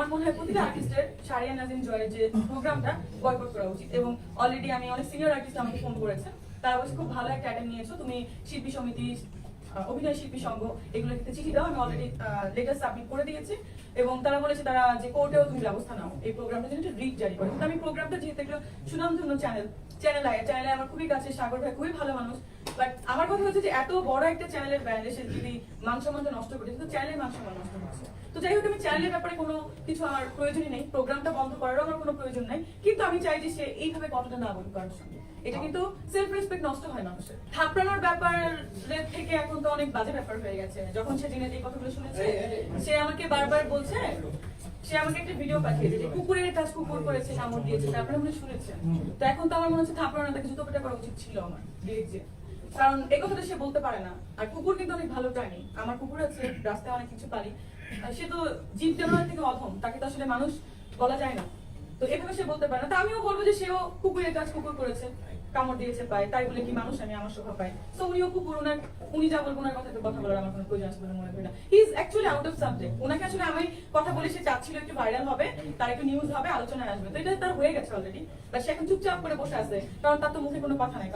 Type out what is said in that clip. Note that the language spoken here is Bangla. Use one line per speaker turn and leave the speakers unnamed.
আমার মনে হয় প্রতিটা আর্টিস্টের শারিয়া নাজিম জয়ের যে প্রোগ্রামটা বয়কট করা উচিত এবং অলরেডি আমি অনেক সিনিয়র আর্টিস্ট আমাকে ফোন করেছে তারা বলছে, খুব ভালো একটা অ্যাটেন্ড নিয়েছো, তুমি শিল্পী সমিতি অভিনয় শিল্পী সংঘ, এগুলো ক্ষেত্রে চিঠি দাও, আমি অলরেডি লেটার সাবমিট করে দিয়েছি। এবং তারা বলেছে, তারা যে কোর্টেও তুমি ব্যবস্থা নাও, এই প্রোগ্রামটা যেন রিট জারি করে। কিন্তু আমি প্রোগ্রামটা যেহেতু একটা সুনামধন্য চ্যানেল চ্যানেল আয় চ্যানেলে আমার খুবই কাছে, সাগর ভাই খুবই ভালো মানুষ। বাট আমার কথা হচ্ছে যে, এত বড় একটা চ্যানেলের ব্র্যান্ড যদি মান সম্মানটা নষ্ট করে তো চ্যানেলের মান সম্মান নষ্ট হচ্ছে যাই হোক আমি চ্যানেলের ব্যাপারে কোনো কিছু আমার প্রয়োজনই নেই। প্রোগ্রামটা বন্ধ করারও আমার কোনো প্রয়োজন নাই। কিন্তু আমি চাই যে সে এইভাবে কথাটা না বলুক কারোর সঙ্গে। এটা কিন্তু সেলফ রেসপেক্ট নষ্ট হয় মানুষের। থাপড়ানোর ব্যাপারের থেকে এখন তো অনেক বাজে ব্যাপার হয়ে গেছে। যখন সে দিনের এই কথাগুলো শুনেছে সে আমাকে বারবার বলছে সে আমাকে একটা ভিডিও পাঠিয়েছে যে কুকুরের কাজ কুকুর করেছে কামড় দিয়েছে তারপরে হয় শুনেছেন। তো এখন তো আমার মনে হচ্ছে থাপড়ানো তাকে জুতো পেটা করা উচিত ছিল আমার। ডিরেক্ট যে কারণ এই কথাটা সে বলতে পারে না। আর কুকুর কিন্তু অনেক ভালো প্রাণী। আমার কুকুর আছে রাস্তায় অনেক কিছু পালি। আর সে তো জীব দেওয়ার থেকে অধম, তাকে তো আসলে মানুষ বলা যায় না। তো এভাবে সে বলতে পারে না। তা আমিও বলব যে সেও কুকুরের কাজ কুকুর করেছে, কামড় দিয়েছে পায় তাই বলে কি মানুষ, আমি আমার শোভা পাই। তো উনিও কুকুর ওনার উনি যা বলব ওনার কথা বলার আমার কোনো প্রয়োজন আছে বলে মনে করি না। He is actually out of subject ওনাকে আসলে আমি কথা বলে সে চাচ্ছিল একটু ভাইরাল হবে, তার একটু নিউজ হবে, আলোচনায় আসবে। তো এটা তার হয়ে গেছে অলরেডি বাট সে এখন চুপচাপ করে বসে আছে, কারণ তার তো মুখে কোনো কথা নাই।